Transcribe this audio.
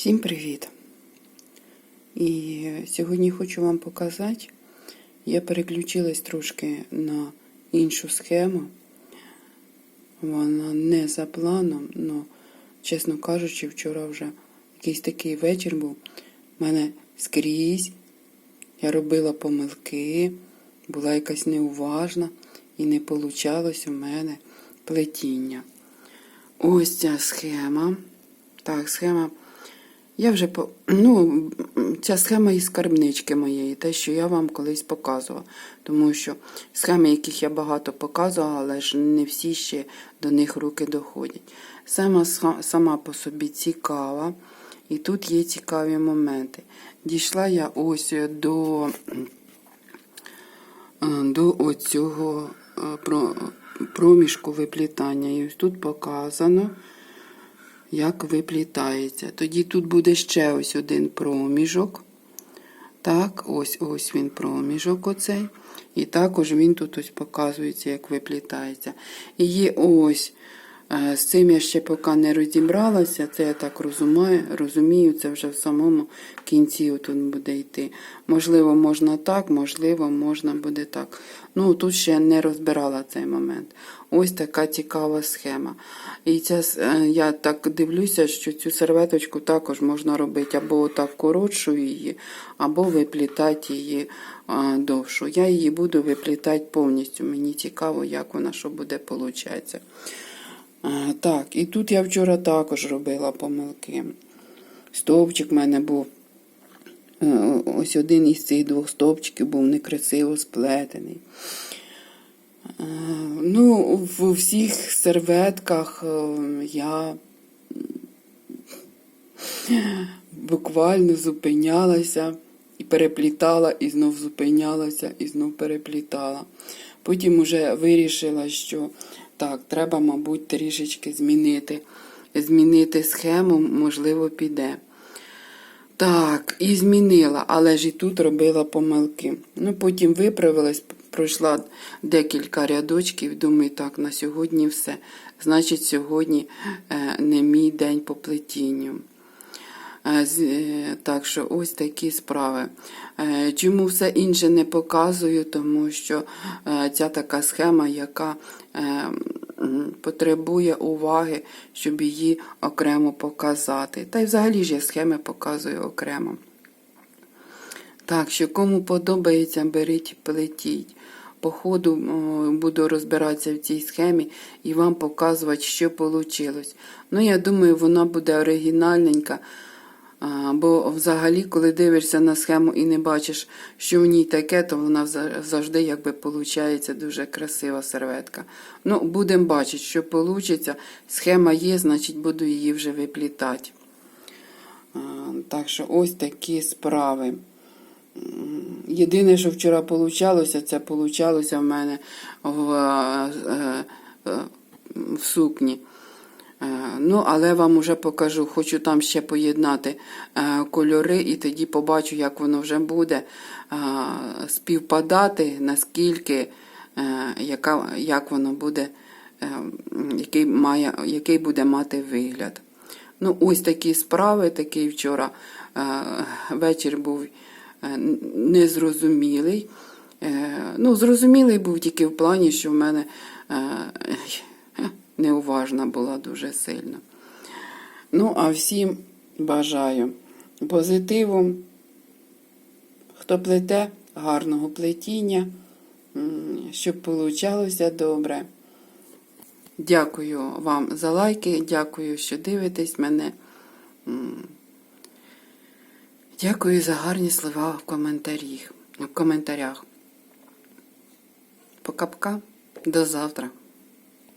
Всім привіт! І сьогодні хочу вам показати, я переключилась трошки на іншу схему. Вона не за планом, але, чесно кажучи, вчора вже якийсь такий вечір був. У мене скрізь я робила помилки, була якась неуважна і не вийшло у мене плетіння. Ось ця схема. Так, схема. Я вже по. Ну, ця схема із скарбнички моєї, те, що я вам колись показувала. Тому що схеми, яких я багато показувала, але ж не всі ще до них руки доходять. Схема сама по собі цікава, і тут є цікаві моменти. Дійшла я ось до, е, до оцього е, про- проміжку виплітання. І ось тут показано як виплітається. Тоді тут буде ще ось один проміжок. Так, ось ось він проміжок оцей. І також він тут ось показується, як виплітається. І є ось. Е, З цим я ще поки не розібралася, це я так розумію, розумію, це вже в самому кінці тут буде йти. Можливо, можна так, можливо, можна буде так. Ну, тут ще не розбирала цей момент. Ось така цікава схема. І ця, е, я так дивлюся, що цю серветочку також можна робити або отак коротшу її, або виплітати її довшу. Я її буду виплітати повністю. Мені цікаво, як вона що буде получатися. Так, і тут я вчора також робила помилки. Стовпчик в мене був. е, Ось один із цих двох стовпчиків був некрасиво сплетений. Е, Ну, в всіх серветках е, я буквально зупинялася і переплітала, і знов зупинялася, і знов переплітала. Потім уже вирішила, що так, треба, мабуть, трішечки змінити. Змінити схему, можливо, піде. Так, і змінила, але ж і тут робила помилки. Ну, потім виправилась, пройшла декілька рядочків, думаю, так, на сьогодні все. Значить, сьогодні е, не мій день по плетінню. Е, е, Так що ось такі справи. Е, Чому все інше не показую, тому що ця така схема, яка потребує уваги, щоб її окремо показати. Та й взагалі ж я схеми показую окремо. Так, що кому подобається, беріть, плетіть. По ходу буду розбиратися в цій схемі і вам показувати, що вийшло. Ну, я думаю, вона буде оригінальненька. Бо взагалі, коли дивишся на схему і не бачиш, що в ній таке, то вона завжди якби виходить дуже красива серветка. Ну, будемо бачити, що вийде. Схема є, значить буду її вже виплітати. Так що ось такі справи. Єдине, що вчора получалося, це получалося в мене в, е, е, в сукні. Ну, але вам уже покажу. Хочу там ще поєднати е, кольори, і тоді побачу, як воно вже буде е, співпадати, наскільки, е, яка, як воно буде, який, має, який буде мати вигляд. Ну, ось такі справи, такий вчора вечір був незрозумілий. Ну, зрозумілий був тільки в плані, що в мене неуважна була дуже сильно. Ну, а всім бажаю позитиву. Хто плете, гарного плетіння, щоб получалося добре. Дякую вам за лайки, дякую, що дивитесь мене. Дякую за гарні слова в коментарях. В коментарях. Пока-пока. До завтра.